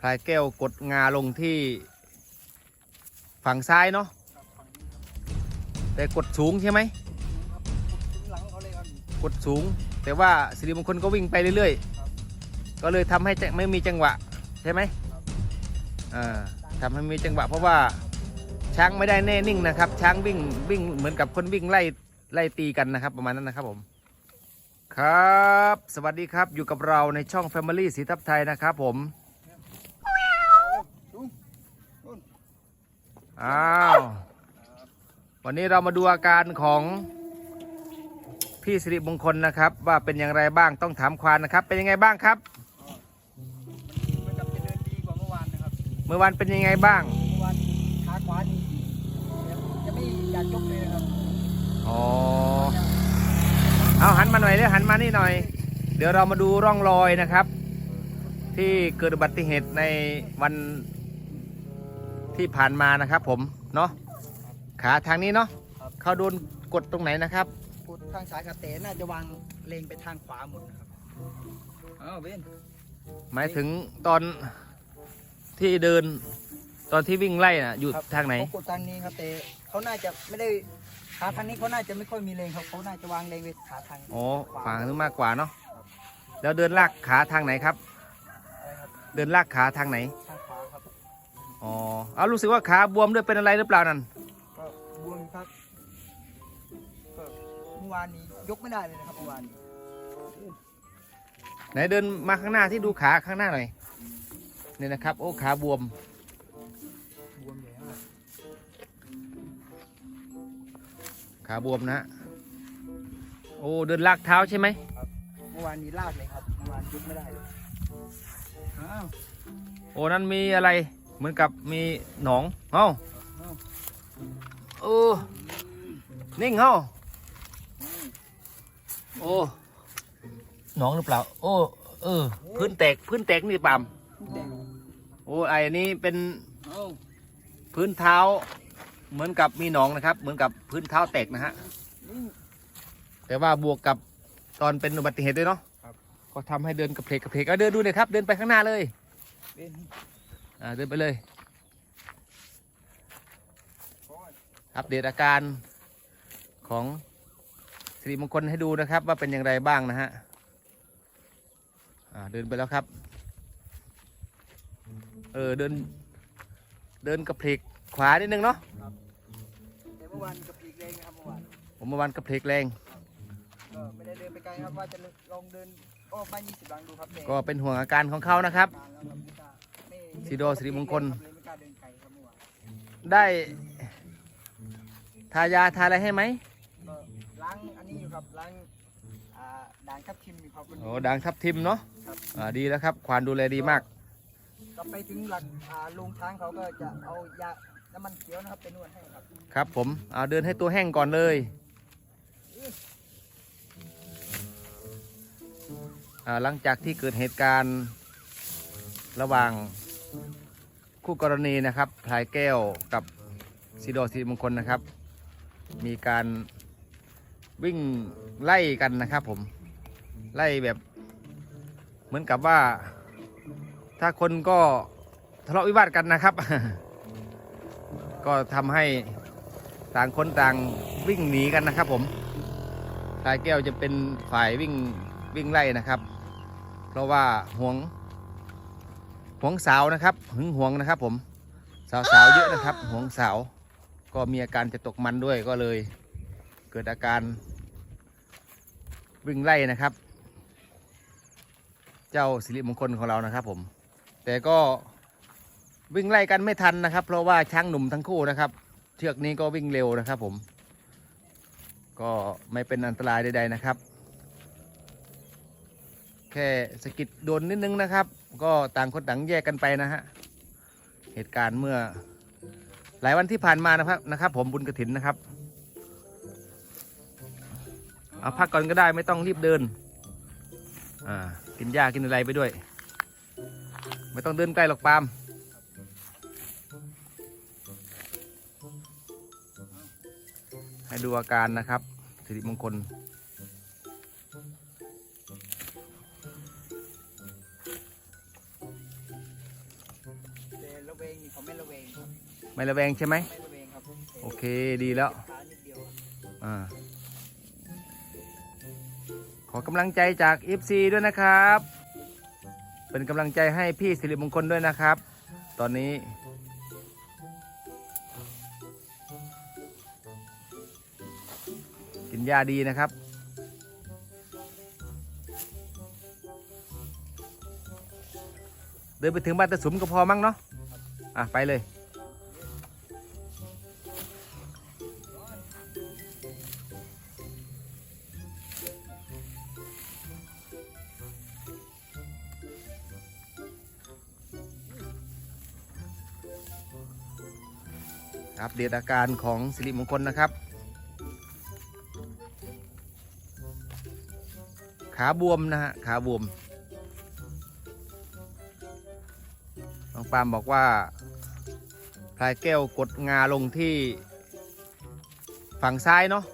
พลายแก้วกดงาลงที่ฝั่งซ้ายเนาะแต่กดสูงใช่ไหมกดสูง แต่ว่าสิริมงคลก็วิ่งไปเรื่อยๆ ก็เลยทำให้ไม่มีจังหวะใช่ไหมครับอ่าทำให้มีจังหวะ เพราะว่าช้างไม่ได้แน่นิ่งนะครับ ช้างวิ่งวิ่งเหมือนกับคนวิ่งไล่ไล่ตีกันนะครับ ประมาณนั้นนะครับผมครับ สวัสดีครับอยู่กับเราในช่อง Family สีทับไทยนะครับผม ลุงนู่น อ้าว วันนี้เรามาดูอาการของพี่สิริมงคลนะครับ ว่าเป็นอย่างไรบ้างต้องถามควานนะครับ เป็นยังไงบ้างครับ มันกลับจะเดินดีกว่าเมื่อวานนะครับ เมื่อวานเป็นยังไงบ้าง เมื่อวานขาขวานี่จะไม่อยากยกเลยนะครับอ๋อเอาหันมาหน่อยเดี๋ยวหันมานี่หน่อย เดี๋ยวเรามาดูร่องรอยนะครับ ที่เกิดอุบัติเหตุในวัน ที่ผ่านมานะครับ ผมเนาะขาทางนี้เนาะครับเขาโดนกดตรงไหนนะครับพูดทางสายคาเตน่าจะวางเลงไปทางขวาหมดนะครับอ้าวเบนหมายถึงตอนที่เดิน ตอนที่วิ่งไล่น่ะอยู่ครับทางไหนเขากดทางนี้ครับแต่เขาน่าจะไม่ได้ขาทางนี้เขาน่าจะไม่ค่อยมีเลงครับเขาน่าจะวางเลงไปขาทางอ๋อฝั่งนึงมากกว่าเนาะแล้วเดินลากขาทางไหนครับอะไรครับเดินลากขาทางไหน อ๋อเอารู้สึกว่าขาบวมด้วยเป็นอะไรหรือเปล่านั่นก็บวมครับก็เมื่อวานนี้ยกไม่ได้เลยนะครับเมื่อวานนี้ไหนเดินมาข้างหน้าที่ดูขาข้างหน้าหน่อยนี่นะครับ โอ้ขาบวมบวมใหญ่มากขาบวมนะฮะโอ้เดินลากเท้าใช่ไหมเมื่อวานนี้ลากเลยครับเมื่อวานยกไม่ได้เลยอ้าวโอ้นั่นมีอะไร เหมือนกับมีหนองเอ้าอ้าวโอ้นิ่งเอ้าโอ้หนองหรือเปล่า โอ้เออ พื้นแตกพื้นแตกนี่ปามแดงโอ้ไอ้นี่เป็นเอ้าพื้นเท้า เหมือนกับมีหนองนะครับ เหมือนกับพื้นเท้าแตกนะฮะนี่แต่ว่าบวกกับตอนเป็นอุบัติเหตุด้วยเนาะครับก็ทำให้เดินกระเพกกระเพกเอาเดินดูเลยครับ เดินไปข้างหน้าเลยเป็น อ่าเดินไปเลยโอ้ยอัปเดตอาการของสิริมงคลให้ดูนะครับ ว่าเป็นอย่างไรบ้างนะฮะอ่าเดินไปแล้วครับ เออเดิน เดินกระเพกขวานิดนึงเนาะแต่เมื่อวานกับอีกเลงนะครับเมื่อวานผมเมื่อวานกระเพกแรง ก็ไม่ได้เดินไปไกลครับว่าจะลองเดินอ้อมบ้านยี่สิบหลังดูครับแต่ก็เป็นห่วงอาการของเขานะครับนานแล้วครับไม่กล้าไม่ สิโดสิริมงคลเลยไม่กล้าเดินไกลครับเมื่อวานได้ทายาทาอะไรให้ไหมก็ล้างอันนี้อยู่ครับล้างอ่าด่างทับทิมอยู่ครับวันนี้โอ้ดังทับทิมเนาะครับอ่าดีแล้วครับ ควานดูแลดีมาก ก็ไปถึงหลักอ่าโรงช้างเขาก็จะเอายาน้ำมันเขียวนะครับไปนวดให้ครับ ครับผมเอาเดินให้ตัวแห้งก่อนเลยอ่าหลังจากที่เกิดเหตุการณ์ระหว่าง คู่กรณีนะครับพลายแก้วกับซีโดสีมงคลนะครับ มีการวิ่งไล่กันนะครับผมไล่แบบ เหมือนกับว่า ถ้าคนก็ทะเลาะวิวาทกันนะครับ ก็ทำให้ต่างคนต่างวิ่งหนีกันนะครับ ผมพลายแก้วจะเป็นฝ่ายวิ่งวิ่งไล่นะครับ เพราะว่าหวง หวงสาวนะครับหึงหวงนะครับ ผมสาวสาวเยอะนะครับหวงสาว ก็มีอาการจะตกมันด้วยก็เลย เกิดอาการวิ่งไล่นะครับ เจ้าสิริมงคลของเรานะครับ ผม แต่ก็วิ่งไล่กันไม่ทันนะครับ เพราะว่าช้างหนุ่มทั้งคู่นะครับ เชือกนี้ก็วิ่งเร็วนะครับ ผม ก็ไม่เป็นอันตรายใดๆนะครับ แค่สกิดโดนนิดนึงนะครับ ก็ต่างคนต่างแยกกันไปนะฮะ เหตุการณ์เมื่อ หลายวันที่ผ่านมานะครับนะครับ ผมบุญกระถินนะครับเอาพักก่อนก็ได้ไม่ต้องรีบเดิน อ่า กินหญ้ากินอะไรไปด้วย ไม่ต้องเดินใกล้หรอกปาล์มให้ดูอาการนะครับสิริมงคล เวงนี่เขาไม่ระเวงครับไม่ระแวงใช่ไหม ไม่ระเวงครับโอเคดีแล้ว ขานิดเดียวครับอ่าขอกำลังใจจาก FC ด้วยนะครับ เป็นกำลังใจให้พี่สิริมงคลด้วยนะครับ ตอนนี้ กินยาดีนะครับ เดินไปถึงบ้านตะสุมก็พอมั้งเนาะ อะ ไปเลย อัปเดตอาการของสิริมงคลนะครับ ขาบวมนะฮะ ขาบวมน้องปามบอกว่า พลายแก้วกดงาลงที่ฝั่งซ้ายเนาะ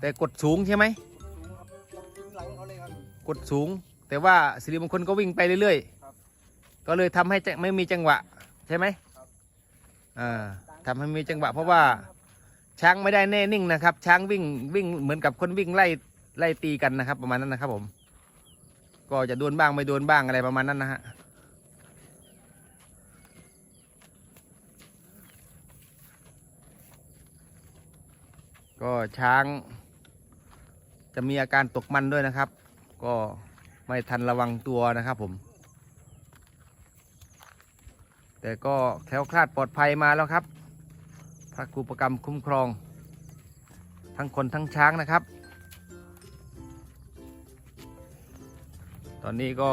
แต่กดสูงใช่ไหมสูงครับถึงหลังเขาเลยครับกดสูง แต่ว่าสิริมงคลก็วิ่งไปเรื่อยครับๆก็เลยทำให้จะไม่มีจังหวะใช่ไหมครับอ่าทำให้มีจังหวะ เพราะว่าช้างไม่ได้แน่นิ่งนะครับ ช้างวิ่งวิ่งเหมือนกับคนวิ่งไล่ไล่ตีกันนะครับ ประมาณนั้นนะครับผม ก็จะโดนบ้างไม่โดนบ้างอะไรประมาณนั้นนะฮะ ก็ช้าง จะมีอาการตกมันด้วยนะครับ ก็ไม่ทันระวังตัวนะครับผม แต่ก็แคล้วคลาดปลอดภัยมาแล้วครับ พระครูประกรรมคุ้มครอง ทั้งคนทั้งช้างนะครับ ตอนนี้ก็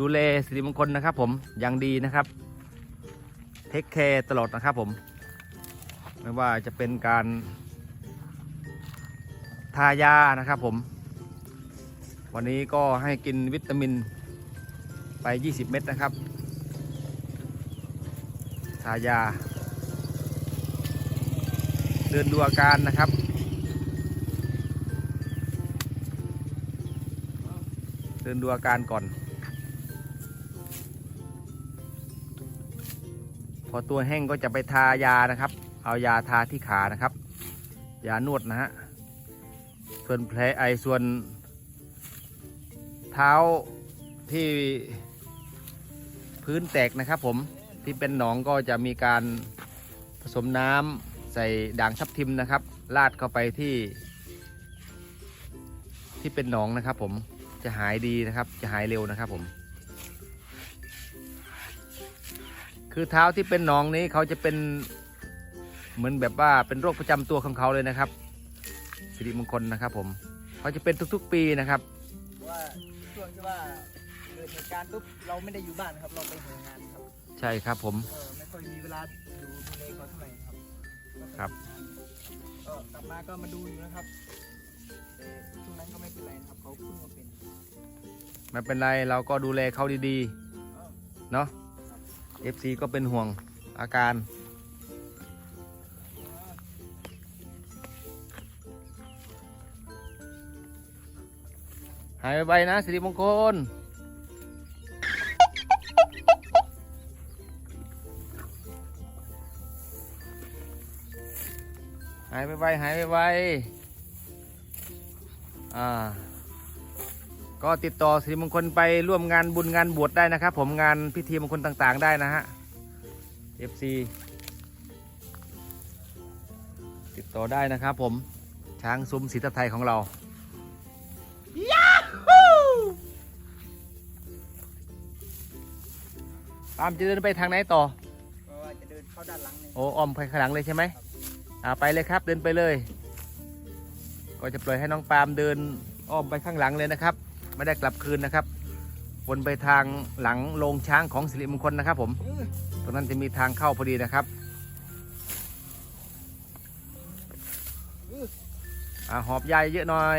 ดูแลสิริมงคลนะครับผมอย่างดีนะครับเทคแคร์ตลอดนะครับผม ไม่ว่าจะเป็นการ ทายานะครับผม วันนี้ก็ให้กินวิตามินไป 20 เม็ดนะครับ ทายา เดินดูอาการนะครับเดินดูอาการก่อน พอตัวแห้งก็จะไปทายานะครับ เอายาทาที่ขานะครับ ยานวดนะฮะ ส่วนแผลไอส่วน เท้าที่พื้นแตกนะครับผมที่เป็นหนองก็จะมีการผสมน้ำใส่ด่างทับทิมนะครับลาดเข้าไปที่ ที่เป็นหนองนะครับ ผมจะหายดีนะครับ จะหายเร็วนะครับผม คือเท้าที่เป็นหนองนี้เขาจะเป็นเหมือนแบบว่าเป็นโรคประจำตัวของเขาเลยนะครับ สิริมงคลนะครับ ผมเขาจะเป็นทุก ๆ ปีนะครับเพราะว่าช่วงที่ว่าเกิดเหตุการณ์ปุ๊บเราไม่ได้อยู่บ้านครับ เราไปหางานครับใช่ครับผม เออไม่ค่อยมีเวลาดูดูแลเขาเท่าไหร่ครับครับ ก็กลับมาก็มาดูอยู่นะครับแต่ช่วงนั้นก็ไม่เป็นไรนะครับเขาเพิ่งมาเป็นไม่เป็นไรเราก็ดูแลเขาดีเออๆ เนาะ FC ก็เป็นห่วงอาการ หายไปๆนะสิริมงคลหายไปไวหายไปไวอ่า ก็ติดต่อสิริมงคลไปร่วมงานบุญงานบวชได้นะครับ ผมงานพิธีมงคลต่างๆได้นะฮะ FC ติดต่อได้นะครับผมช้างซุ้มศรีตะไทยของเรา ตามจะเดินไปทางไหนต่อก็ว่าจะเดินเข้าด้านหลังนี่โอ้ออมไปข้างหลังเลยใช่ไหมอ่าไปเลยครับเดินไปเลย ก็จะปล่อยให้น้องปาล์มเดินอ้อมไปข้างหลังเลยนะครับ ไม่ได้กลับคืนนะครับ วนไปทางหลังโรงช้างของสิริมงคลนะครับ ผม อื้อตรงนั้นจะมีทางเข้าพอดีนะครับอื้ออ่าหอบยายเยอะหน่อย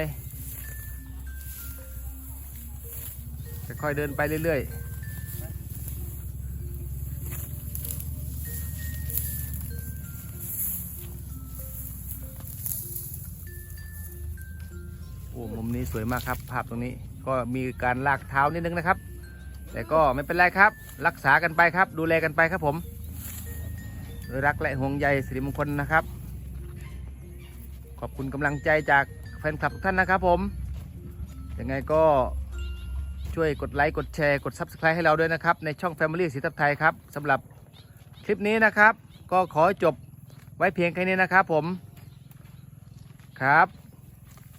ค่อยๆเดินไปเรื่อยๆ อ้มุมนี้สวยมากครับ ภาพตรงนี้ก็มีการลากเท้านิดนึงนะครับ แต่ก็ไม่เป็นไรครับ รักษากันไปครับ ดูแลกันไปครับผมด้วยรักและห่วงใยสิริมงคลนะครับ ขอบคุณกำลังใจจากแฟนคลับทุกท่านนะครับผมยังไงก็ช่วยกดไลค์กดแชร์กด Subscribe ให้เราด้วยนะครับ ในช่อง Family สีทับไทยครับสำหรับคลิปนี้นะครับ ก็ขอจบไว้เพียงแค่นี้นะครับผมครับ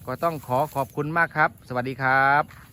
ก็ต้องขอขอบคุณมากครับ สวัสดีครับ